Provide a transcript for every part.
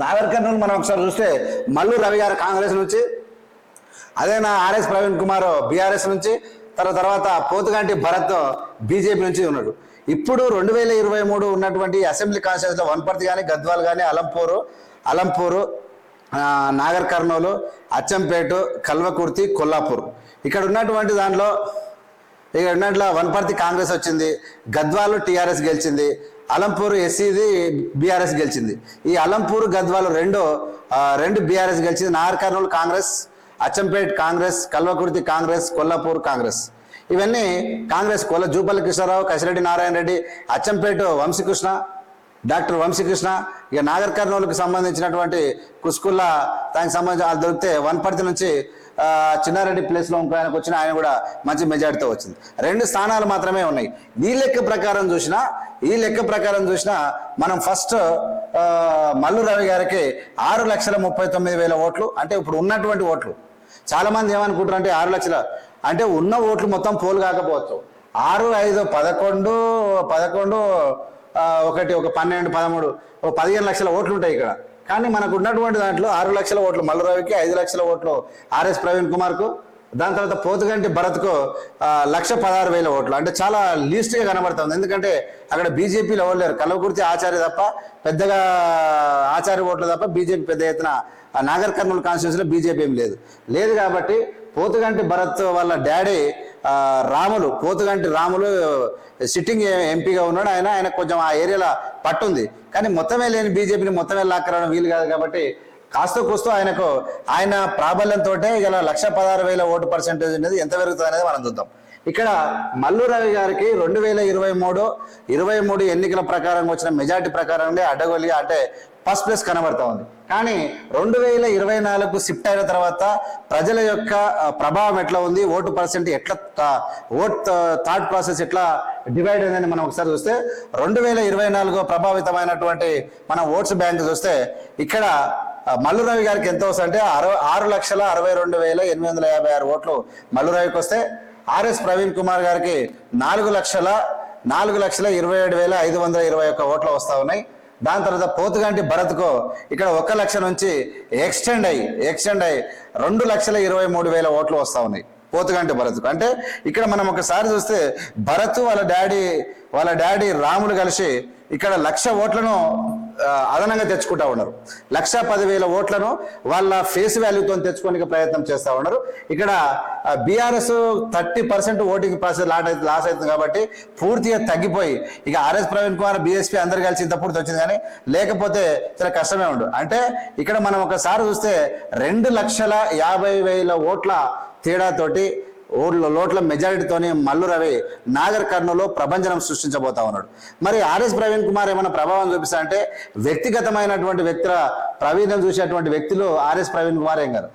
నాగర్ కర్నూలు మనం ఒకసారి చూస్తే మల్లు రవి గారు కాంగ్రెస్ నుంచి అదే నా ఆర్ఎస్ ప్రవీణ్ కుమార్ బీఆర్ఎస్ నుంచి తర్వాత తర్వాత పోతుగంటి భరత్ బీజేపీ నుంచి ఉన్నాడు. ఇప్పుడు రెండు వేల ఇరవై మూడు ఉన్నటువంటి అసెంబ్లీ కాన్స్టిట్యూన్సీలో వన్పర్తి కానీ గద్వాల్ కానీ అలంపూరు అలంపూరు నాగర్ కర్నూలు అచ్చంపేట కల్వకుర్తి కొల్లాపూర్. ఇక్కడ ఉన్నటువంటి దాంట్లో ఇక్కడ ఉన్నట్లో వన్పర్తి కాంగ్రెస్ వచ్చింది గద్వాలు టీఆర్ఎస్ గెలిచింది అలంపూర్ ఎస్సీది బీఆర్ఎస్ గెలిచింది. ఈ అలంపూర్ గద్వాలు రెండు రెండు బీఆర్ఎస్ గెలిచింది. నాగర్ కర్నూలు కాంగ్రెస్ అచ్చంపేట్ కాంగ్రెస్ కల్వకుర్తి కాంగ్రెస్ కొల్లాపూర్ కాంగ్రెస్. ఇవన్నీ కాంగ్రెస్ కొల్ల జూపల్లి కృష్ణారావు కసిరెడ్డి నారాయణ రెడ్డి అచ్చంపేట వంశీకృష్ణ డాక్టర్ వంశీకృష్ణ ఇక నాగర్ కర్నూలుకు సంబంధించినటువంటి కుస్కుల్లా దానికి సంబంధించి వాళ్ళు దొరికితే వనపర్తి నుంచి చిన్నారెడ్డి ప్లేస్లో ఇంకో ఆయనకు వచ్చిన ఆయన కూడా మంచి మెజార్టీతో వచ్చింది. రెండు స్థానాలు మాత్రమే ఉన్నాయి. ఈ లెక్క ప్రకారం చూసినా ఈ లెక్క ప్రకారం చూసినా మనం ఫస్ట్ మల్లు రవి గారికి ఆరు లక్షల ముప్పై తొమ్మిది వేల ఓట్లు అంటే ఇప్పుడు ఉన్నటువంటి ఓట్లు. చాలా మంది ఏమనుకుంటారు అంటే ఆరు లక్షల అంటే ఉన్న ఓట్లు మొత్తం పోలు కాకపోవచ్చు. ఆరు ఐదు పదకొండు పదకొండు ఒకటి ఒక పన్నెండు పదమూడు ఒక పదిహేను లక్షల ఓట్లు ఉంటాయి ఇక్కడ. కానీ మనకు ఉన్నటువంటి దాంట్లో ఆరు లక్షల ఓట్లు మల్లరావికి ఐదు లక్షల ఓట్లు ఆర్ఎస్ ప్రవీణ్ కుమార్కు దాని తర్వాత పోతుగంటి భరత్కు లక్ష పదహారు వేల ఓట్లు. అంటే చాలా లీస్ట్గా కనబడుతుంది. ఎందుకంటే అక్కడ బీజేపీలో ఎవరు లేరు. కలవకుర్తి ఆచార్య తప్ప పెద్దగా ఆచార్య ఓట్లు తప్ప బీజేపీ పెద్ద ఎత్తున నాగర్ కర్నూలు కాన్స్టిట్యూన్సీలో బీజేపీ ఏం లేదు. లేదు కాబట్టి పోతుగంటి భరత్ వాళ్ళ డాడీ రాములు పోతుగంటి రాములు సిట్టింగ్ ఎంపీగా ఉన్నాడు. ఆయన ఆయన కొంచెం ఆ ఏరియాలో పట్టుంది. కానీ మొత్తమే లేని బీజేపీని మొత్తమే లాక్కరడం వీలు కాదు కాబట్టి కాస్త కూస్తూ ఆయనకు ఆయన ప్రాబల్యంతో ఇలా లక్ష పదహారు వేల ఓటు పర్సెంటేజ్ అనేది ఎంత పెరుగుతుంది అనేది మనం చూద్దాం. ఇక్కడ మల్లు రవి గారికి రెండు వేల ఇరవై మూడు ఇరవై మూడు ఎన్నికల ప్రకారం వచ్చిన మెజార్టీ ప్రకారంగా అడ్డగోలిగా అంటే ఫస్ట్ ప్లేస్ కనబడతా ఉంది. కానీ రెండు వేల ఇరవై నాలుగు షిఫ్ట్ అయిన తర్వాత ప్రజల యొక్క ప్రభావం ఎట్లా ఉంది? ఓటు పర్సెంట్ ఎట్లా ఓట్ థాట్ ప్రాసెస్ ఎట్లా డివైడ్ అయిందని మనం ఒకసారి చూస్తే రెండు వేల ఇరవై నాలుగు ప్రభావితమైనటువంటి మన ఓట్స్ బ్యాంక్ చూస్తే ఇక్కడ ఆ, మల్లురవి గారికి ఎంత వస్తుంది అంటే అరవై ఆరు లక్షల అరవై రెండు వేల ఎనిమిది వందల యాభై ఆరు ఓట్లు మల్లురవికి వస్తే ఆర్ఎస్ ప్రవీణ్ కుమార్ గారికి నాలుగు లక్షల నాలుగు లక్షల ఇరవై ఏడు వేల ఐదు వందల ఇరవై ఒక్క ఓట్లు వస్తూ ఉన్నాయి. దాని తర్వాత పోతుగంటి భరత్కు ఇక్కడ ఒక లక్ష నుంచి ఎక్స్టెండ్ అయ్యి ఎక్స్టెండ్ అయ్యి రెండు లక్షల ఇరవై మూడు వేల ఓట్లు వస్తూ ఉన్నాయి పోతుగంటి భరత్కు. అంటే ఇక్కడ మనం ఒకసారి చూస్తే భరత్ వాళ్ళ డాడీ వాళ్ళ డాడీ రాములు కలిసి ఇక్కడ లక్ష ఓట్లను అదనంగా తెచ్చుకుంటా ఉన్నారు. లక్ష పదివేల ఓట్లను వాళ్ళ ఫేస్ వాల్యూతో తెచ్చుకోనికి ప్రయత్నం చేస్తూ ఉన్నారు. ఇక్కడ BRS thirty percent voting process lot అయితే లాస్ అవుతుంది కాబట్టి పూర్తిగా తగ్గిపోయి ఇక ఆర్ఎస్ ప్రవీణ్ కుమార్ బీఎస్పీ అందరు కలిసి ఇంత పూర్తి వచ్చింది కానీ లేకపోతే చాలా కష్టమే ఉండు. అంటే ఇక్కడ మనం ఒకసారి చూస్తే రెండు లక్షల యాభై వేల ఓట్ల తేడాతోటి ఓట్ల లోట్ల మెజారిటీతోనే మల్లు రవి నాగర్ కర్నూలు ప్రభంజనం సృష్టించబోతా ఉన్నాడు. మరి ఆర్ఎస్ ప్రవీణ్ కుమార్ ఏమైనా ప్రభావం చూపిస్తా అంటే వ్యక్తిగతమైనటువంటి వ్యక్తుల ప్రవీణం చూసేటువంటి వ్యక్తులు ఆర్ఎస్ ప్రవీణ్ కుమార్ ఏం గారు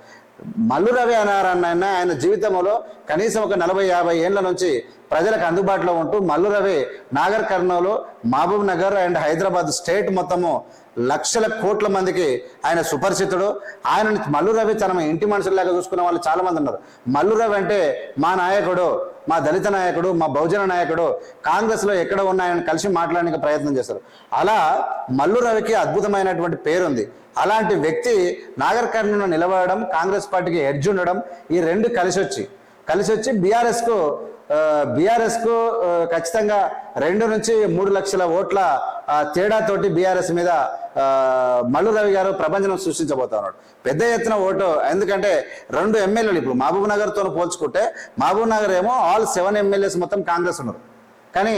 మల్లు రవి అన్నారన్న ఆయన జీవితంలో కనీసం ఒక నలభై యాభై ఏళ్ళ నుంచి ప్రజలకు అందుబాటులో ఉంటూ Mallu Ravi Nagarkurnool Mahabubnagar and Hyderabad state మొత్తము లక్షల కోట్ల మందికి ఆయన సుపరిచితుడు. ఆయన మల్లు రవి తన ఇంటి మనుషుల్లాగా చూసుకునే వాళ్ళు చాలామంది ఉన్నారు. మల్లు రవి అంటే మా నాయకుడు మా దళిత నాయకుడు మా బహుజన నాయకుడు కాంగ్రెస్లో ఎక్కడ ఉన్నాయని కలిసి మాట్లాడడానికి ప్రయత్నం చేస్తారు అలా మల్లు రవికి అద్భుతమైనటువంటి పేరుంది. అలాంటి వ్యక్తి నాగర్ నిలబడడం కాంగ్రెస్ పార్టీకి ఎడ్జ్ ఉండడం ఈ రెండు కలిసి వచ్చి కలిసి వచ్చి బీఆర్ఎస్కు బీఆర్ఎస్కు బీఆర్ఎస్కు ఖచ్చితంగా రెండు నుంచి మూడు లక్షల ఓట్ల తేడాతోటి బీఆర్ఎస్ మీద మల్లు రవి గారు ప్రపంచం సృష్టించబోతా ఉన్నాడు. పెద్ద ఎత్తున ఓటు ఎందుకంటే రెండు ఎమ్మెల్యేలు ఇప్పుడు మహబూబ్ నగర్తో పోల్చుకుంటే మహబూబ్ నగర్ ఏమో ఆల్ సెవెన్ ఎమ్మెల్యేస్ మొత్తం కాంగ్రెస్ ఉన్నారు. కానీ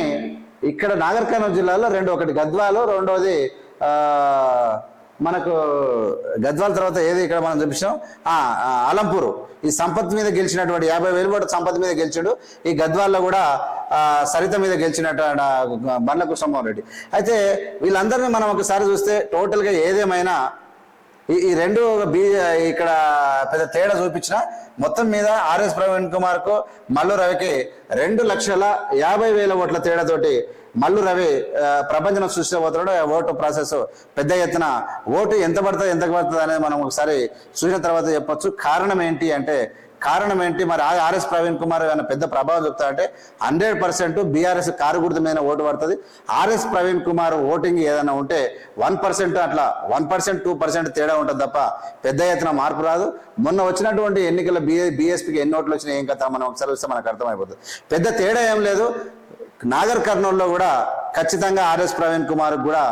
ఇక్కడ నాగర్ కర్నూలు జిల్లాలో రెండు ఒకటి గద్వాలు రెండోది మనకు గద్వాల తర్వాత ఏది ఇక్కడ మనం చూపించాం ఆ, అలంపూరు. ఈ సంపత్ మీద గెలిచినటువంటి యాభై వేలు కూడా సంపత్ మీద గెలిచాడు. ఈ గద్వాల్లో కూడా సరిత మీద గెలిచినట్టు బండ్ల కృష్ణమోహన్ రెడ్డి. అయితే వీళ్ళందరినీ మనం ఒకసారి చూస్తే టోటల్గా ఏదేమైనా ఈ ఈ రెండు బీ ఇక్కడ పెద్ద తేడా చూపించిన మొత్తం మీద ఆర్ఎస్ ప్రవీణ్ కుమార్కు మల్లు రవికి రెండు లక్షల యాభై వేల ఓట్ల తేడాతోటి మల్లు రవి ప్రపంచం సృష్టిపోతున్నాడు ఓటు ప్రాసెస్ పెద్ద ఎత్తున ఓటు ఎంత పడుతుంది ఎంత పడుతుంది అనేది మనం ఒకసారి చూసిన తర్వాత చెప్పొచ్చు. కారణం ఏంటి అంటే కారణం ఏంటి? మరి ఆర్ఎస్ ప్రవీణ్ కుమార్ ఏమైనా పెద్ద ప్రభావం చెప్తా అంటే hundred percent BRS car vote పడుతుంది. ఆర్ఎస్ ప్రవీణ్ కుమార్ ఓటింగ్ ఏదైనా ఉంటే వన్ పర్సెంట్ అట్లా వన్ పర్సెంట్ టూ పర్సెంట్ తేడా ఉంటుంది తప్ప పెద్ద ఎత్తున మార్పు రాదు. మొన్న వచ్చినటువంటి ఎన్నికల బిఏ బీఎస్పీకి ఎన్ని ఓట్లు వచ్చినాయి ఏం కథ మనం ఒకసారి వస్తే మనకు అర్థమైపోతుంది. పెద్ద తేడా ఏం లేదు. నాగర్ కర్నూల్లో కూడా ఖచ్చితంగా ఆర్ఎస్ ప్రవీణ్ కుమార్ కూడా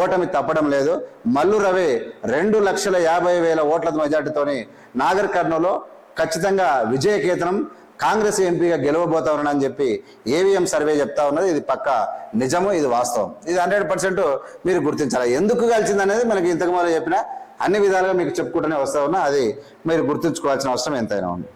ఓటమి తప్పడం లేదు. మల్లు రవి రెండు లక్షల యాభై వేల ఓట్ల మెజార్టీతోని నాగర్ కర్నూలులో ఖచ్చితంగా విజయకేతనం కాంగ్రెస్ ఎంపీగా గెలవబోతా ఉన్నాడని చెప్పి ఏవిఎం సర్వే చెప్తా ఉన్నది. ఇది పక్క నిజము ఇది వాస్తవం? ఇది హండ్రెడ్ పర్సెంట్ మీరు గుర్తించాలి. ఎందుకు కలిసింది అనేది మనకి ఇంతకు ముందు చెప్పిన అన్ని విధాలుగా మీకు చెప్పుకుంటూనే వస్తా ఉన్నా అది మీరు గుర్తుంచుకోవాల్సిన అవసరం ఎంతైనా ఉంది.